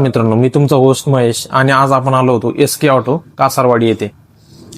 मित्रांनो मी तुमचा होस्ट महेश आणि आज आपण आलो होतो एस के ऑटो कासारवाडी येथे.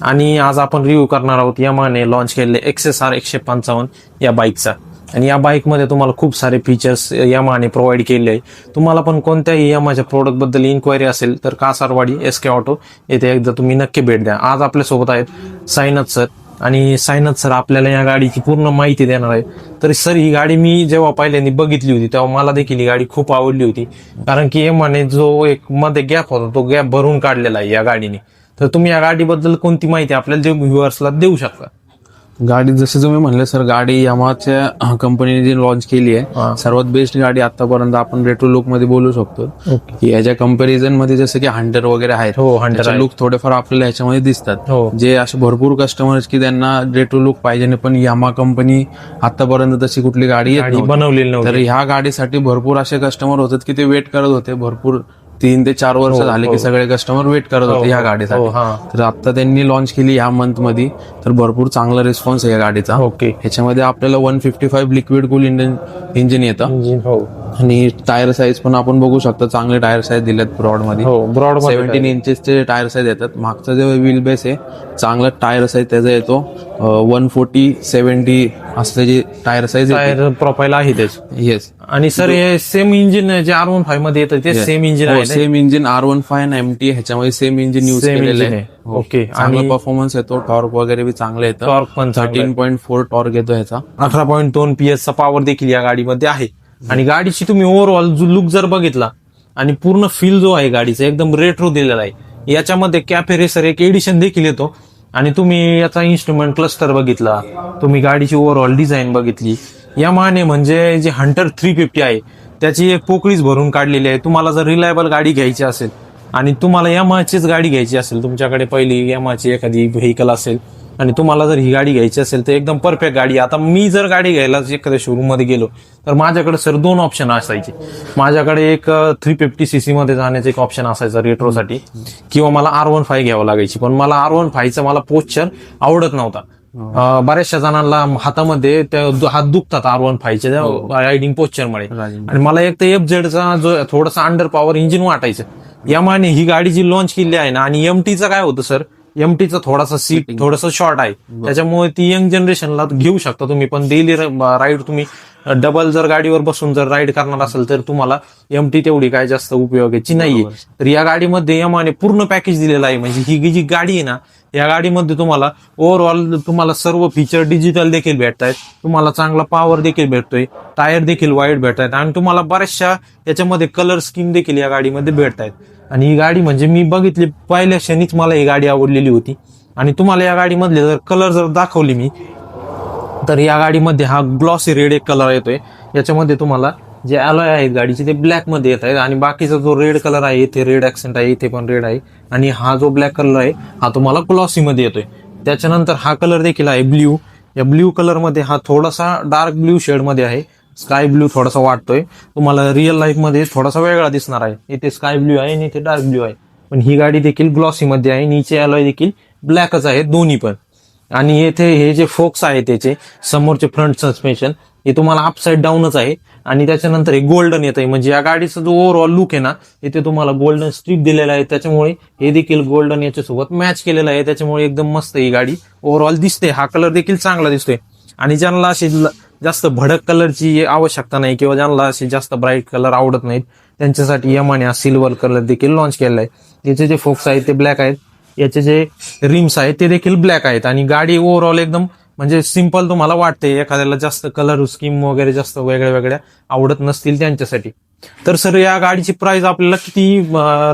आणि आज आपण रिव्ह्यू करणार आहोत यमाने लॉन्च केलेले एक्सेस आर एकशे पंचावन्न या बाईकचा आणि या बाईकमध्ये तुम्हाला खूप सारे फीचर्स यमाने प्रोव्हाइड केले आहे. तुम्हाला पण कोणत्याही यमाच्या प्रोडक्टबद्दल इन्क्वायरी असेल तर कासारवाडी एस के ऑटो येथे एकदा तुम्ही नक्की भेट द्या. आज आपल्यासोबत आहेत साईनाथ सर आणि साईनाथ सर आपल्याला या गाडीची पूर्ण माहिती देणार आहे. तर सर ही गाडी मी जेव्हा पहिल्यांदा बघितली होती तेव्हा मला देखील ही गाडी खूप आवडली होती. कारण की एमाने जो एक मध्ये गॅप होता तो गॅप भरून काढलेला आहे या गाडीने. तर तुम्ही या गाडीबद्दल कोणती माहिती आपल्याला व्ह्युअर्सला देऊ शकता? गाडी जसे तुम्ही म्हणले सर गाडी यामाच्या कंपनीने जी लॉन्च केली हा. आहे सर्वात बेस्ट गाडी आतापर्यंत आपण रेट्रो लुकमध्ये बोलू शकतो की याच्या कंपॅरिझनमध्ये जसं की हंटर वगैरे आहेत हो. लुक थोडेफार आपल्याला याच्यामध्ये दिसतात हो. जे असे भरपूर कस्टमर्स की त्यांना रेट्रो लुक पाहिजे नाही, पण यामा कंपनी आतापर्यंत तशी कुठली गाडी. बनवलेली तर ह्या गाडीसाठी भरपूर असे कस्टमर होतात की ते वेट करत होते भरपूर तीन ते चार वर्ष झाले की सगळे कस्टमर वेट करत होते ह्या हो गाडीसाठी. हा तर आता त्यांनी लॉन्च केली ह्या मंथमध्ये तर भरपूर चांगला रिस्पॉन्स आहे या गाडीचा. ओके. ह्याच्यामध्ये आपल्याला one fifty five liquid cool engine engine येतं हो. आणि टायर साईज पण आपण बघू शकतो. चांगले टायर साईज दिलेत ब्रॉडमध्ये हो ब्रॉड सेव्हन्टीन इंचेसचे टायर साईज येतात. मागचा जो व्हील बेस आहे चांगला टायर साईज त्याचा येतो. वन फोर्टी सेव्हन्टी असल्याची टायर साईज टायर प्रोफाईल आहे त्याच येस आणि सर हे सेम इंजिन जे आर वन फाईव्हमध्ये येतं ते सेम इंजिन आहे same engine R one five M T ह्याच्यामध्ये सेम इंजिन युज केलेलं आहे. आहे. हो. आणि- परफॉर्मन्स येतो. टॉर्क वगैरे बी चांगलं येतं. टॉर्क पण थर्टीन पॉईंट फोर टॉर्क येतो ह्याचा. अठरा पॉईंट दोन पी चा पॉवर देखील या गाडीमध्ये आहे. आणि गाडीची तुम्ही ओव्हरऑल जो लुक जर बघितला आणि पूर्ण फील जो आहे गाडीचा एकदम रेट्रो दिलेला आहे याच्यामध्ये कॅफे रेसर एक एडिशन देखील येतो. आणि तुम्ही याचा इन्स्ट्रुमेंट क्लस्टर बघितला तुम्ही गाडीची ओव्हरऑल डिझाईन बघितली. या माने म्हणजे जे हंटर थ्री फिफ्टी आहे त्याची एक पोकळीच भरून काढलेली आहे. तुम्हाला जर रिलायबल गाडी घ्यायची असेल आणि तुम्हाला यामाचीच गाडी घ्यायची असेल तुमच्याकडे पहिली यामाची एखादी व्हेकल असेल आणि तुम्हाला जर ही गाडी घ्यायची असेल तर एकदम परफेक्ट गाडी. आता मी जर गाडी घ्यायला एखाद्या शोरूममध्ये गेलो तर माझ्याकडे सर दोन ऑप्शन असायचे. माझ्याकडे एक थ्री फिफ्टी सीसी मध्ये जाण्याचं एक ऑप्शन असायचं रेट्रोसाठी किंवा मला आर वन फाय घ्यावं लागायची पण मला आर वन फायचा मला पोस्चर आवडत नव्हता. अं, बऱ्याचशा जणांना हातामध्ये हात दुखतात आर वन फायच्या रायडिंग पोस्चरमुळे. आणि मला एक तर एफ जेडचा जो थोडासा अंडर पॉवर इंजिन वाटायचं. यामाने ही गाडी जी लॉन्च केली आहे ना आणि एमटीचं काय होतं सर एमटीचा थोडासा सीट थोडासा शॉर्ट आहे. त्याच्यामुळे ती यंग जनरेशनला घेऊ शकता तुम्ही. पण डेली राईड तुम्ही डबल जर गाडीवर बसून जर राईड करणार असेल तर तुम्हाला एमटी तेवढी काय जास्त उपयोगाची नाहीये. तर या गाडीमध्ये यमाने पूर्ण पॅकेज दिलेलं आहे. म्हणजे ही जी गाडी आहे ना या गाडीमध्ये तुम्हाला ओव्हरऑल तुम्हाला सर्व फीचर डिजिटल देखील भेटत आहेत तुम्हाला चांगला पॉवर देखील भेटतोय. टायर देखील वाईट भेटत आहेत आणि तुम्हाला बऱ्याचशा याच्यामध्ये कलर स्कीम देखील या गाडीमध्ये भेटत आहेत आणि ही गाडी म्हणजे मी बघितली पहिल्या क्षणीच मला ही गाडी आवडलेली होती. आणि तुम्हाला या गाडीमधले जर कलर जर दाखवली मी तर या गाडीमध्ये हा ग्लॉसी रेड एक कलर येतोय. याच्यामध्ये तुम्हाला जे अलॉय आहेत गाडीचे ते ब्लॅकमध्ये येत आहेत. आणि बाकीचा जो रेड कलर आहे इथे रेड ॲक्सेंट आहे इथे पण रेड आहे. आणि हा जो ब्लॅक कलर आहे हा तुम्हाला ग्लॉसीमध्ये येतोय. त्याच्यानंतर हा कलर देखील आहे ब्ल्यू या ब्ल्यू कलरमध्ये हा थोडासा डार्क ब्ल्यू शेडमध्ये आहे. स्काय ब्ल्यू थोडासा वाटतोय. तुम्हाला रिअल लाईफमध्ये थोडासा वेगळा दिसणार आहे. इथे स्काय ब्ल्यू आहे आणि इथे डार्क ब्ल्यू आहे. पण ही गाडी देखील ग्लॉसीमध्ये आहे. नीचे अलॉय देखील ब्लॅकच आहे दोन्ही पण. आणि येथे हे जे फोक्स आहे त्याचे समोरचे फ्रंट सस्पेन्शन हे तुम्हाला अपसाईड डाऊनच आहे. आणि त्याच्यानंतर हे गोल्डन येत आहे. म्हणजे या गाडीचा जो ओव्हरऑल लुक आहे ना इथे तुम्हाला गोल्डन स्ट्रीप दिलेला आहे. त्याच्यामुळे हे देखील गोल्डन याच्यासोबत मॅच केलेलं आहे. त्याच्यामुळे एकदम मस्त ही गाडी. ओव्हरऑल दिसते. हा कलर देखील चांगला दिसतोय. आणि ज्यांना अशी जास्त भडक कलरची आवश्यकता नाही किंवा ज्यांना असे जास्त ब्राईट कलर आवडत नाहीत त्यांच्यासाठी यमाने हा सिल्वर कलर देखील लॉन्च केलेला आहे. याचे जे फोक्स आहेत ते ब्लॅक आहेत. याचे जे रिम्स आहेत ते देखील ब्लॅक आहेत. आणि गाडी ओव्हरऑल एकदम म्हणजे सिंपल तुम्हाला वाटते एखाद्याला जास्त कलर स्कीम वगैरे जास्त वेगळ्या वेगळ्या आवडत नसतील त्यांच्यासाठी. तर सर या गाडीची प्राइस आपल्याला किती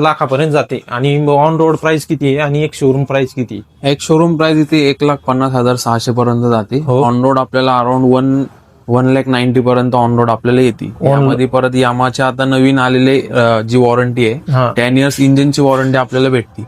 लाखापर्यंत जाते? आणि ऑन रोड प्राइस किती आहे? आणि एक शोरूम प्राइस किती? एक शोरूम प्राइस इथे एक लाख पन्नास हजार सहाशे पर्यंत जाते. हो. ऑन रोड आपल्याला around one one lakh ninety पर्यंत ऑन रोड आपल्याला येते. यामध्ये परत यामाच्या आता नवीन आलेले जी वॉरंटी आहे टेन इयर्स इंजिनची वॉरंटी आपल्याला भेटते.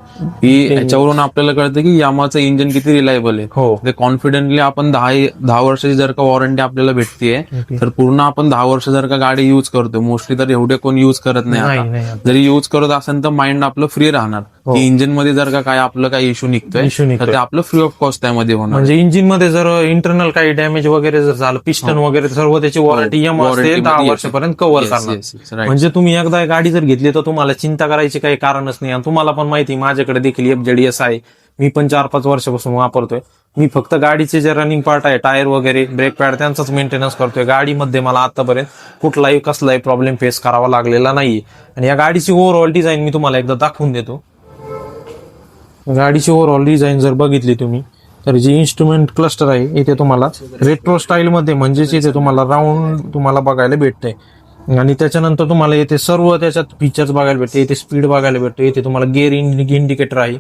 ही याच्यावरून आपल्याला कळतं की यामाचं इंजिन किती रिलायबल आहे. हो. ते कॉन्फिडेंटली आपण दहा दहा वर्षाची जर का वॉरंटी आपल्याला भेटतीये तर पूर्ण आपण दहा वर्ष जर का गाडी युज करतो मोस्टली तर एवढे कोण युज करत नाही जरी युज करत असेल तर माइंड आपलं फ्री राहणार. की इंजिनमध्ये जर का काय आपलं काही इश्यू निघतोय. तर ते आपलं फ्री ऑफ कॉस्ट त्यामध्ये होणार. म्हणजे इंजिनमध्ये जर इंटरनल काही डॅमेज वगैरे जर झालं पिस्टन वगैरे सर्व त्याची वॉरंटी एम हो. Warranty दहा वर्षापर्यंत कव्हर करणार. म्हणजे तुम्ही एकदा गाडी जर घेतली तर तुम्हाला चिंता करायची काही कारणच नाही. आणि तुम्हाला पण माहिती माझ्याकडे देखील एफ जेडीएस आहे. मी पण चार पाच वर्षापासून वापरतोय. मी फक्त गाडीचे जे रनिंग पार्ट आहे टायर वगैरे ब्रेक पॅड त्यांचाच मेंटेनन्स करतोय. गाडीमध्ये मला आतापर्यंत कुठलाही कसलाही प्रॉब्लेम फेस करावा लागलेला नाही आणि या गाडीची ओव्हरऑल डिझाईन मी तुम्हाला एकदा दाखवून देतो. गाडीची ओव्हरऑल डिझाईन जर बघितली तुम्ही तर जी इन्स्ट्रुमेंट क्लस्टर आहे इथे तुम्हाला रेट्रो स्टाईलमध्ये म्हणजेच इथे तुम्हाला राऊंड तुम्हाला बघायला भेटतंय. आणि त्याच्यानंतर तुम्हाला इथे सर्व त्याच्यात फीचर्स बघायला भेटते इथे स्पीड बघायला भेटतो इथे तुम्हाला गेअर इंडिकेटर आहे.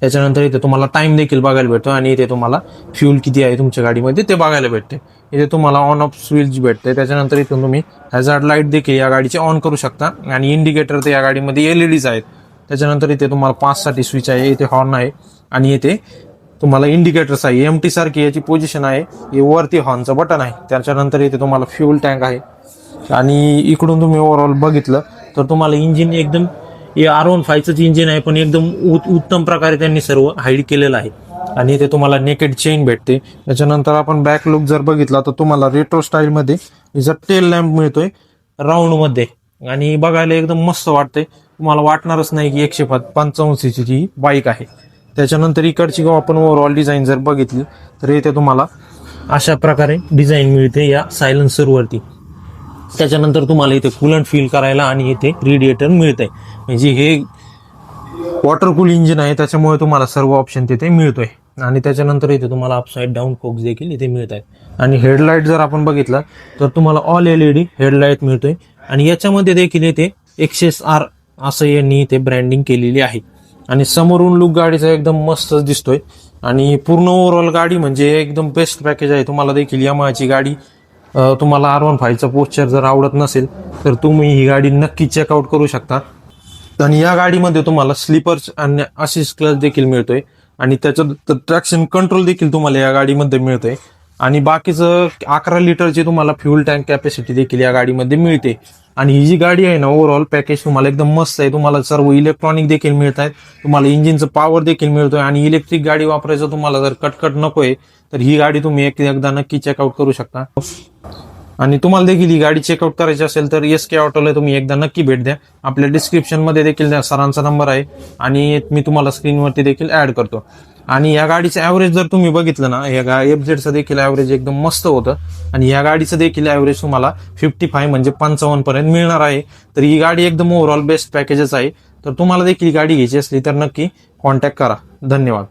त्याच्यानंतर इथे तुम्हाला टाइम देखील बघायला भेटतो आणि इथे तुम्हाला फ्यूल किती आहे तुमच्या गाडीमध्ये ते बघायला भेटते इथे तुम्हाला ऑन ऑफ स्विच भेटते त्याच्यानंतर इथून तुम्ही हॅझार्ड लाइट देखील या गाडीचे ऑन करू शकता. आणि इंडिकेटर ते या गाडीमध्ये एलईडीज आहेत. त्याच्यानंतर इथे तुम्हाला पाच साठी स्विच आहे इथे हॉर्न आहे आणि इथे तुम्हाला इंडिकेटर्स आहे. एम टी सारखी याची पोझिशन आहे. हे वरती हॉर्नचं बटन आहे. त्याच्यानंतर इथे तुम्हाला फ्यूल टँक आहे. आणि इकडून तुम्ही ओव्हरऑल बघितलं तर तुम्हाला इंजिन एकदम हे आर वन फायचंच इंजिन आहे पण एकदम उत- उत्तम प्रकारे त्यांनी सर्व हाईड केलेलं आहे. आणि इथे तुम्हाला नेकेड चेन भेटते. त्याच्यानंतर आपण बॅक लुक जर बघितला तर तुम्हाला रेट्रो स्टाईलमध्ये जर टेल लॅम्प मिळतोय राऊंडमध्ये आणि बघायला एकदम मस्त वाटतंय. तुम्हाला वाटणारच नाही की एकशे पंचावन्न ची ही बाईक आहे. त्याच्यानंतर इकडची जेव्हा आपण ओव्हरऑल डिझाईन जर बघितली तर इथे तुम्हाला अशा प्रकारे डिझाईन मिळते या सायलन्सरवरती त्याच्यानंतर तुम्हाला इथे कुलंट फील करायला आणि इथे रेडिएटर मिळतंय. म्हणजे हे वॉटर कूल इंजिन आहे त्याच्यामुळे तुम्हाला सर्व ऑप्शन तिथे मिळतोय. आणि त्याच्यानंतर इथे तुम्हाला अपसाईड डाऊन फोक्स देखील इथे मिळत आहेत आणि हेडलाईट जर आपण बघितला तर तुम्हाला all L E D headlight मिळतोय. आणि याच्यामध्ये देखील इथे एक्सेस आर असं यांनी इथे ब्रँडिंग केलेली आहे. आणि समोरून लुक गाडीचा एकदम मस्तच दिसतोय. आणि पूर्ण ओव्हरऑल गाडी म्हणजे एकदम बेस्ट पॅकेज आहे. तुम्हाला देखील यामाची गाडी तुम्हाला आर वन फायचा पोस्चर जर आवडत नसेल तर तुम्ही ही गाडी नक्की चेकआउट करू शकता. आणि या गाडीमध्ये तुम्हाला स्लीपर्स आणि असिस्ट क्लच देखील मिळतोय. आणि त्याचं ट्रॅक्शन कंट्रोल देखील तुम्हाला या गाडीमध्ये मिळतोय. आणि बाकीचं अकरा लिटरची तुम्हाला फ्युल टँक कॅपॅसिटी देखील या गाडीमध्ये मिळते. आणि ही जी गाडी आहे ना ओव्हरऑल पॅकेज तुम्हाला एकदम मस्त आहे. तुम्हाला सर्व इलेक्ट्रॉनिक देखील मिळत आहेत तुम्हाला इंजिनचं पॉवर देखील मिळतोय. आणि इलेक्ट्रिक गाडी वापरायचं तुम्हाला जर कटकट नकोय तर ही गाडी तुम्ही एक एकदा नक्की चेकआउट करू शकता. आणि तुम्हाला देखील ही गाडी चेकआउट करायची असेल तर एस के ऑटोला तुम्ही एकदा नक्की भेट द्या. आपल्या डिस्क्रिप्शनमध्ये देखील सरांचा नंबर आहे. आणि मी तुम्हाला स्क्रीनवरती देखील ऍड करतो. आणि या गाडीचं ॲव्हरेज जर तुम्ही बघितलं ना या गा एफ झेडचं देखील ॲव्हरेज एकदम मस्त होतं. आणि या गाडीचं देखील ॲव्हरेज तुम्हाला फिफ्टी फाय म्हणजे पंचावन्न पर्यंत मिळणार आहे. तर ही गाडी एकदम ओव्हरऑल बेस्ट पॅकेजच आहे. तर तुम्हाला देखील ही गाडी घ्यायची असली तर नक्की कॉन्टॅक्ट करा. धन्यवाद.